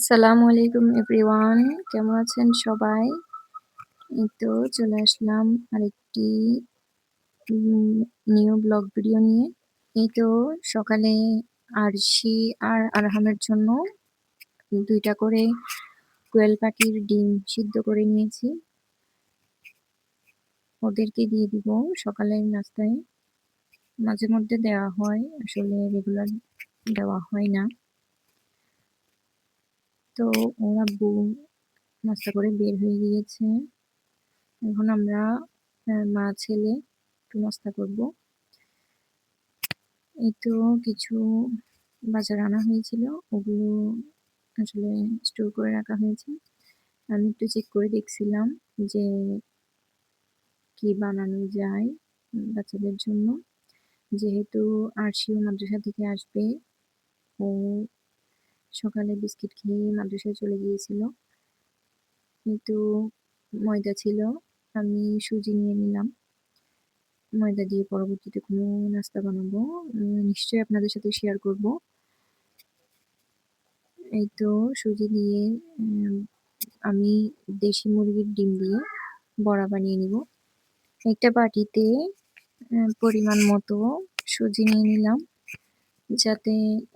আসসালামু আলাইকুম এভরিওয়ান কেমন আছেন সবাই? এই তো চলে আসলাম আরেকটি নিউ ব্লগ ভিডিও নিয়ে। এই তো সকালে আরশি আর আরহামের জন্য দুইটা করে কোয়েল পাখির ডিম সিদ্ধ করে নিয়েছি। ওদেরকে দিয়ে দিব সকালের নাস্তায়। মাঝে মধ্যে দেওয়া হয়, আসলে রেগুলার দেওয়া হয় না। তো ওরা আব্বু নাস্তা করে বের হয়ে গিয়েছে। এখন আমরা মা ছেলে একটু নাস্তা করব। এই তো কিছু বাজার আনা হয়েছিল। ওগুলো আসলে স্টোর করে রাখা হয়েছে। আমি একটু চেক করে দেখছিলাম যে কি বানানো যায় বাচ্চাদের জন্য। যেহেতু আরশিও মাদ্রাসা থেকে আসবে, ও সকালে বিস্কিট খেয়ে মাদ্রাসায় চলে গিয়েছিল। কিন্তু ময়দা ছিল, আমি সুজি নিয়ে নিলাম। ময়দা দিয়ে পরবর্তীতে কোনো নাস্তা বানাবো। নিশ্চয়ই আপনাদের সাথে শেয়ার করব। এই তো সুজি দিয়ে আমি দেশি মুরগির ডিম দিয়ে বড়া বানিয়ে নিব। একটা বাটিতে পরিমাণ মতো সুজি নিয়ে নিলাম। যাতে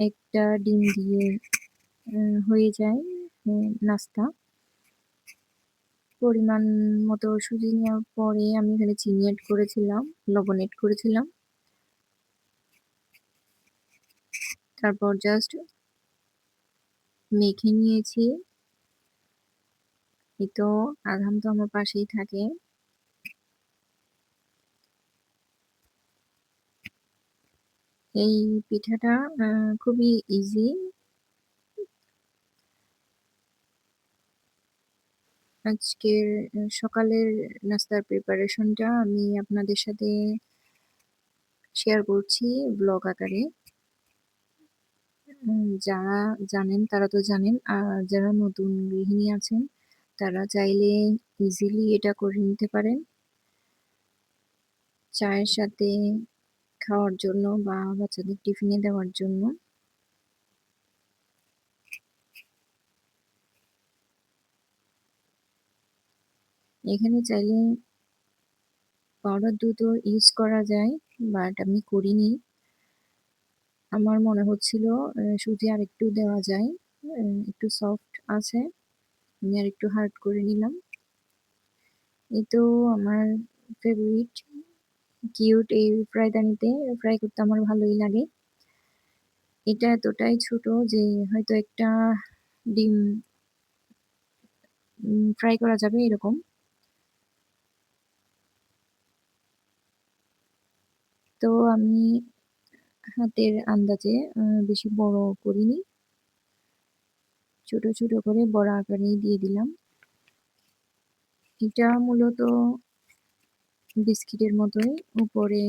একটা ডিম দিয়ে হয়ে যায় নাস্তা। পরিমাণ মতো সুজি নেওয়ার পরে আমি এখানে চিনি এড করেছিলাম, লবণ এড করেছিলাম। তারপর জাস্ট মেখে নিয়েছি। এই তো আরহাম তো আমার পাশেই থাকে। এই পিঠাটা খুবই ইজি। আজকের সকালের নাস্তার প্রিপারেশনটা আমি আপনাদের সাথে শেয়ার করছি ব্লগ আকারে। যারা জানেন তারা তো জানেন। আর যারা নতুন গৃহিণী আছেন তারা চাইলে ইজিলি এটা করে নিতে পারেন। চায়ের সাথে খাওয়ার জন্য বা বাচ্চাদের টিফিনে দেওয়ার জন্য। এখানে চাইলে পাউডার দুধও ইউজ করা যায়, বাট আমি করিনি। আমার মনে হচ্ছিল সুজি আর একটু দেওয়া যায়। একটু সফট আছে। আমি আর একটু হার্ড করে নিলাম। এই তো আমার ফেভারিট কিউট এই ফ্রাইদানিতে ফ্রাই করতে আমার ভালোই লাগে। এটা এতটাই ছোট যে হয়তো একটা ডিম ফ্রাই করা যাবে এরকম। তো আমি হাতের আন্দাজে বেশি বড় করিনি। ছোট, ছোট করে বড় আকারেই দিয়ে দিলাম। এটা মূলত বিস্কিটের মতোই উপরে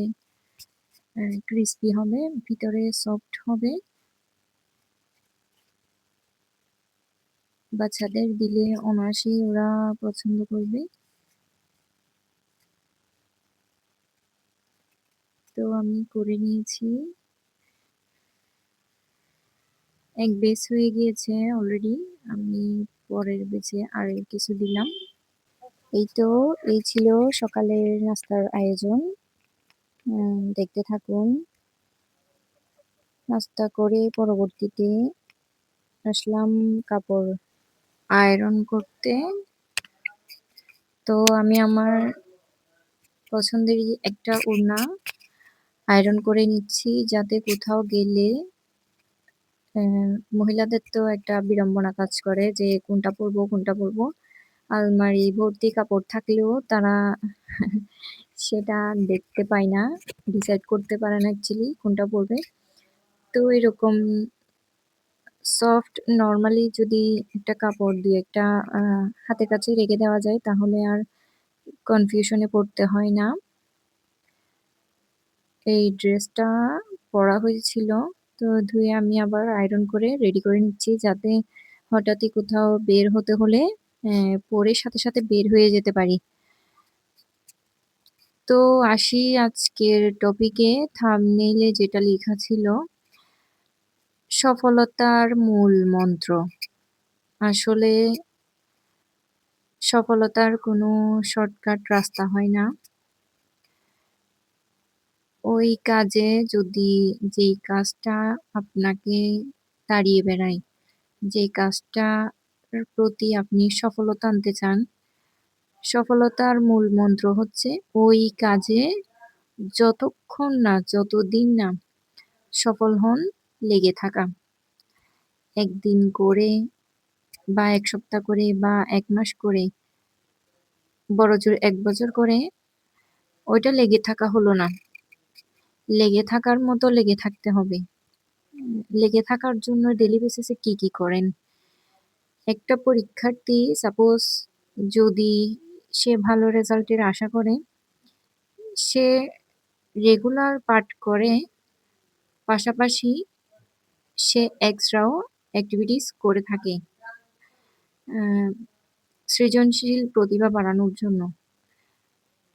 ক্রিস্পি হবে, ভিতরে সফট হবে। বাচ্চাদের দিলে অনায়াসেই ওরা পছন্দ করবে। তো আমি করে নিয়েছি। এক বেস হয়ে গিয়েছে অলরেডি। আমি পরের বেচে আর কিছু দিলাম। এই তো, এই ছিল সকালের নাস্তার আয়োজন। দেখতে থাকুন। নাস্তা করে পরবর্তীতে আসলাম কাপড় আয়রন করতে। তো আমি আমার পছন্দেরই একটা ওড়না আয়রন করে নিচ্ছি যাতে কোথাও গেলে মহিলাদের তো একটা বিড়ম্বনা কাজ করে যে কোনটা পরবো, কোনটা পরবো। আলমারি ভর্তি কাপড় থাকলেও তারা সেটা দেখতে পায় না। ডিসাইড করতে পারে না অ্যাকচুয়ালি কোনটা পরবে। তো এরকম সফট নর্মালি যদি একটা কাপড় দিয়ে একটা হাতের কাছে রেখে দেওয়া যায় তাহলে আর কনফিউশনে পড়তে হয় না। এই ড্রেসটা পরা হয়েছিল। তো ধুয়ে আমি আবার আয়রন করে রেডি করে নিচ্ছি যাতে হঠাৎই কোথাও বের হতে হলে পরে সাথে, সাথে বের হয়ে যেতে পারি। তো আসি আজকের টপিকে থাম্বনেইল এ যেটা লেখা ছিল সফলতার মূল মন্ত্র। আসলে সফলতার কোনো শর্টকাট রাস্তা হয় না। ওই কাজে যদি যেই কাজটা আপনাকে তাড়িয়ে বেড়ায়, যেই কাজটার প্রতি আপনি সফলতা আনতে চান, সফলতার মূল মন্ত্র হচ্ছে ওই কাজে যতক্ষণ না, যতদিন না সফল হন লেগে থাকা। একদিন করে বা এক সপ্তাহ করে বা এক মাস করে বড়জোর এক বছর করে ওইটা লেগে থাকা হলো না। লেগে থাকার মতো লেগে থাকতে হবে। লেগে থাকার জন্য ডেলি বেসিসে কি, কি করেন? একটা পরীক্ষার্থী সাপোজ যদি সে ভালো রেজাল্টের আশা করে, সে রেগুলার পাঠ করে, পাশাপাশি সে এক্সট্রাও অ্যাক্টিভিটিস করে থাকে। সৃজনশীল প্রতিভা বাড়ানোর জন্য।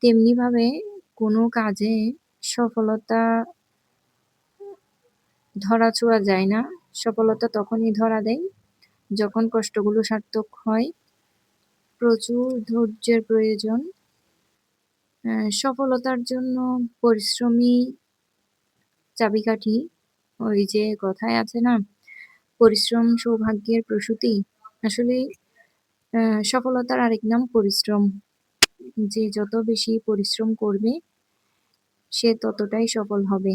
তেমনিভাবে কোনো কাজে সফলতা ধরা-ছোঁয়া যায় না। সফলতা তখনই ধরা দেয়, যখন কষ্টগুলো সার্থক হয়। প্রচুর ধৈর্যের প্রয়োজন। সফলতার জন্য পরিশ্রমী চাবিকাঠি। ওই যে কথায় আছে না? পরিশ্রম সৌভাগ্যের প্রসূতি। আসলে সফলতার আরেক নাম পরিশ্রম। যে যত বেশি পরিশ্রম করবে, সে ততটাই সফল হবে।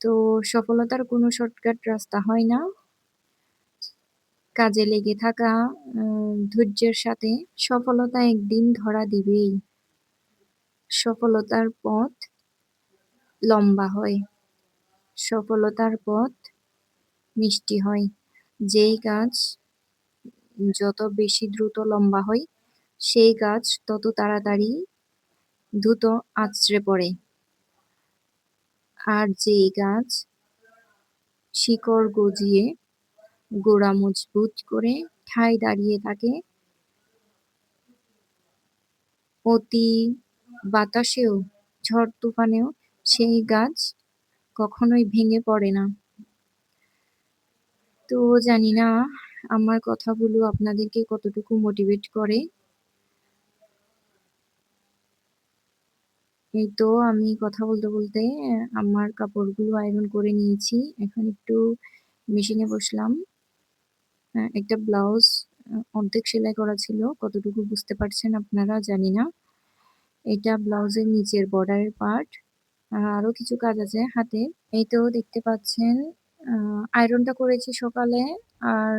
তো সফলতার কোনো শর্টকাট রাস্তা হয় না। কাজে লেগে থাকা, ধৈর্যের সাথে সফলতা একদিন ধরা দিবেই। সফলতার পথ লম্বা হয়। সফলতার পথ মিষ্টি হয়। যেই কাজ যত বেশি দ্রুত লম্বা হয়, সেই কাজ তত তাড়াতাড়ি দ্রুত আঁচড়ে পড়ে। আর যেই গাছ শিকড় গজিয়ে গোড়া মজবুত করে ঠায় দাঁড়িয়ে থাকে অতি বাতাসেও, ঝড় তুফানেও সেই গাছ কখনোই ভেঙে পড়ে না। তো জানি না আমার কথাগুলো আপনাদেরকে কতটুকু মোটিভেট করে। এই তো আমি কথা বলতে, বলতে আমার কাপড়গুলো আয়রন করে নিয়েছি। এখন একটু মেশিনে বসলাম। আ একটা ব্লাউজ অর্ধেক সেলাই করা ছিল। কতটুকু বুঝতে পারছেন আপনারা জানি না। এটা ব্লাউজের নিচের বর্ডারের পার্ট। আর আরও কিছু কাজ আছে হাতে। এই তো দেখতে পাচ্ছেন আয়রনটা করেছি সকালে। আর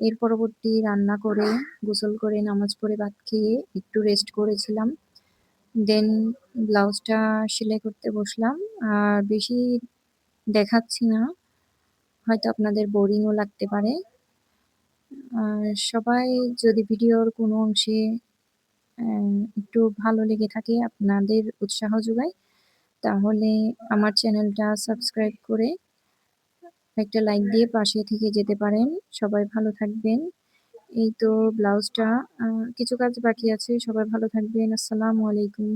এর পরবর্তী রান্না করে, গোসল করে, নামাজ পড়ে, ভাত খেয়ে একটু রেস্ট করেছিলাম। দেন ব্লাউজটা সেলাই করতে বসলাম। আর বেশি দেখাচ্ছি না। হয়তো আপনাদের বোরিংও লাগতে পারে। সবাই যদি ভিডিওর কোনো অংশে একটু ভালো লেগে থাকে, আপনাদের উৎসাহ যোগায়, তাহলে আমার চ্যানেলটা সাবস্ক্রাইব করে একটা লাইক দিয়ে পাশে থেকে যেতে পারেন। সবাই ভালো থাকবেন। এই তো ব্লাউজটা আ কিছু কাজ বাকি আছে। সবাই ভালো থাকবেন। আসসালামু আলাইকুম।